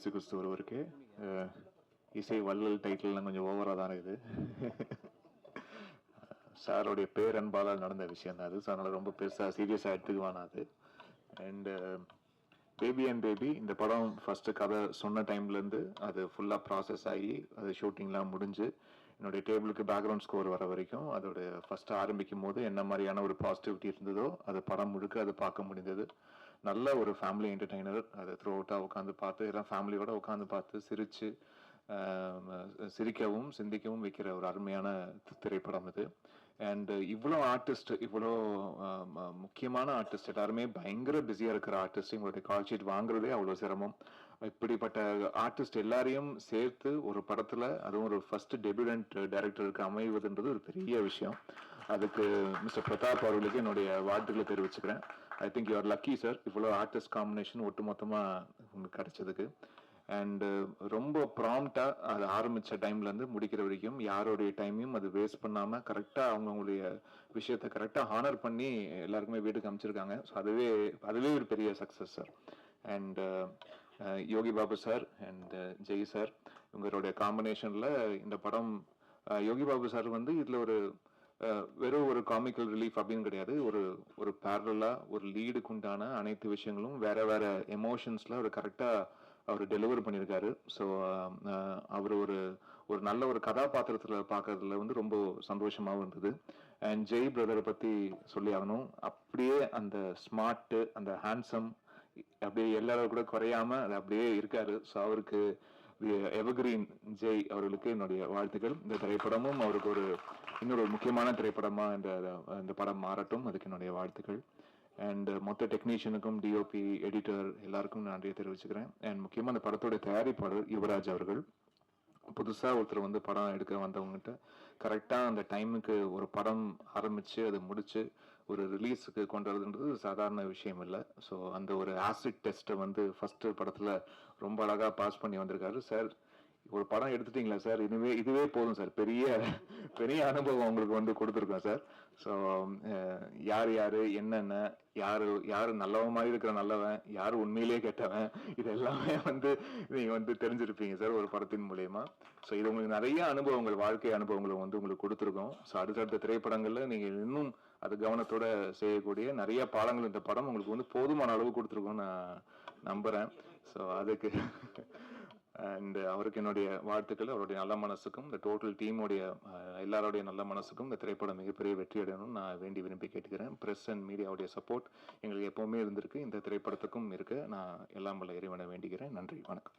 இயேசு கிறிஸ்து ஒருவருக்கு இசை வள்ளல் டைட்டில்லாம் கொஞ்சம் ஓவராக தான் இருக்குது. சாரோடைய பேரன்பால் நடந்த விஷயம் தான் அது. ஸோ அதனால் ரொம்ப பெருசாக சீரியஸாக எடுத்துக்குவான் அது. அண்டு பேபி அண்ட் பேபி இந்த படம் ஃபஸ்ட்டு கதை சொன்ன டைம்லேருந்து அது ஃபுல்லாக ப்ராசஸ் ஆகி அது ஷூட்டிங்லாம் முடிஞ்சு என்னுடைய டேபிளுக்கு பேக்ரவுண்ட் ஸ்கோர் வர வரைக்கும் அதோட ஃபஸ்ட்டு ஆரம்பிக்கும் போது என்ன மாதிரியான ஒரு பாசிட்டிவிட்டி இருந்ததோ அது படம் முழுக்க அது பார்க்க முடிந்தது. நல்ல ஒரு ஃபேமிலி என்டர்டெய்னர் அதை த்ரூ அவுட்டாக உட்காந்து பார்த்து எல்லாம் ஃபேமிலியோட உட்காந்து பார்த்து சிரித்து சிரிக்கவும் சிந்திக்கவும் வைக்கிற ஒரு அருமையான திரைப்படம் இது. அண்ட் இவ்வளோ ஆர்டிஸ்ட் இவ்வளோ முக்கியமான ஆர்டிஸ்ட் எல்லாருமே பயங்கர பிஸியாக இருக்கிற ஆர்டிஸ்ட் இவங்களுடைய கால் ஷீட் வாங்குறதே அவ்வளோ சிரமம். இப்படிப்பட்ட ஆர்டிஸ்ட் எல்லாரையும் சேர்த்து ஒரு படத்தில் அதுவும் ஒரு ஃபர்ஸ்ட் டெபியூடன்ட் டைரக்டருக்கு அமைவதுன்றது ஒரு பெரிய விஷயம். அதுக்கு மிஸ்டர் பிரதாப் அவர்களுக்கு என்னுடைய வாழ்த்துக்களை தெரிவிச்சுக்கிறேன். I think you're lucky sir இவ்வளோ ஆர்டிஸ்ட் காம்பினேஷன் ஒட்டு மொத்தமாக உங்களுக்கு கிடைச்சதுக்கு. அண்டு uh, ரொம்ப ப்ராம்ப்டாக அது ஆரம்பித்த டைம்லேருந்து முடிக்கிற வரைக்கும் யாரோடைய டைமையும் அது வேஸ்ட் பண்ணாமல் கரெக்டாக அவங்கவுங்களுடைய விஷயத்த கரெக்டாக ஹானர் பண்ணி எல்லாருக்குமே வீட்டுக்கு அமைச்சிருக்காங்க. ஸோ அதுவே அதுவே ஒரு பெரிய success sir and Yogi Babu sir and uh, Jai sir இவங்களுடைய காம்பினேஷனில் இந்த படம் uh, யோகி பாபு சார் வந்து இதில் ஒரு வெறும் ஒரு காமிக்கல் ரிலீஃப் அப்படின்னு கிடையாது. ஒரு ஒரு பேரலாக ஒரு லீடுக்கு உண்டான அனைத்து விஷயங்களும் வேற வேற எமோஷன்ஸில் அவர் கரெக்டாக அவர் டெலிவர் பண்ணியிருக்காரு ஸோ அவர் ஒரு ஒரு நல்ல ஒரு கதாபாத்திரத்தில் பார்க்கறதுல வந்து ரொம்ப சந்தோஷமாகவும் இருந்தது. அண்ட் ஜெய் பிரதரை பற்றி சொல்லி ஆகணும். அப்படியே அந்த ஸ்மார்ட்டு அந்த ஹேண்ட்ஸம் அப்படியே எல்லாரும் கூட குறையாம அது அப்படியே இருக்காரு. ஸோ அவருக்கு எவர்கிரீன் ஜெய் அவர்களுக்கு என்னுடைய வாழ்த்துக்கள். இந்த திரைப்படமும் அவருக்கு ஒரு இன்னொரு முக்கியமான திரைப்படமா இந்த இந்த படம் மாறட்டும். அதுக்கு என்னுடைய வாழ்த்துக்கள். அண்ட் மொத்த டெக்னீஷியனுக்கும் டிஓபி எடிட்டர் எல்லாருக்கும் நன்றியை தெரிவிச்சுக்கிறேன். அண்ட் முக்கியமாக அந்த படத்தோட தயாரிப்பாளர் யுவராஜ் அவர்கள். புதுசாக ஒருத்தர் வந்து படம் எடுக்க வந்தவங்ககிட்ட கரெக்டாக அந்த டைமுக்கு ஒரு படம் ஆரம்பித்து அதை முடித்து ஒரு ரிலீஸுக்கு கொண்டு வரதுன்றது சாதாரண விஷயம் இல்லை ஸோ அந்த ஒரு ஆசிட் டெஸ்ட்டை வந்து ஃபஸ்ட்டு படத்தில் ரொம்ப அழகாக பாஸ் பண்ணி வந்திருக்காரு. சார் ஒரு படம் எடுத்துட்டீங்களா சார்? இதுவே இதுவே போதும் சார். பெரிய பெரிய அனுபவம் உங்களுக்கு வந்து கொடுத்துருக்கோம் சார். ஸோ யார் யார் என்னென்ன யார் யார் நல்லவன் மாதிரி இருக்கிற நல்லவன் யார் உண்மையிலேயே கெட்டவன் இது எல்லாமே வந்து நீங்கள் வந்து தெரிஞ்சிருப்பீங்க சார் ஒரு படத்தின் மூலயமா. ஸோ இது உங்களுக்கு நிறைய அனுபவங்கள் வாழ்க்கை அனுபவங்களை வந்து உங்களுக்கு கொடுத்துருக்கோம். ஸோ அடுத்தடுத்த திரைப்படங்களில் நீங்கள் இன்னும் அது கவனத்தோட செய்யக்கூடிய நிறைய பாடங்கள் இந்த படம் உங்களுக்கு வந்து போதுமான அளவு கொடுத்துருக்கோம்னு நான் நம்புகிறேன் ஸோ அதுக்கு அண்ட் uh, அவருக்கு என்னுடைய வாழ்த்துக்கள் அவருடைய நல்ல மனசுக்கும் இந்த டோட்டல் டீமுடைய எல்லாருடைய நல்ல மனசுக்கும் இந்த திரைப்படம் மிகப்பெரிய வெற்றி அடையணும்னு நான் வேண்டி விரும்பி கேட்டுக்கிறேன். ப்ரெஸ் அண்ட் மீடியாவுடைய சப்போர்ட் எங்களுக்கு எப்பவுமே இருந்திருக்கு. இந்த திரைப்படத்துக்கும் இருக்கு நான் எல்லாம் வல்ல இறைவனை வேண்டிக்கிறேன் நன்றி. வணக்கம்.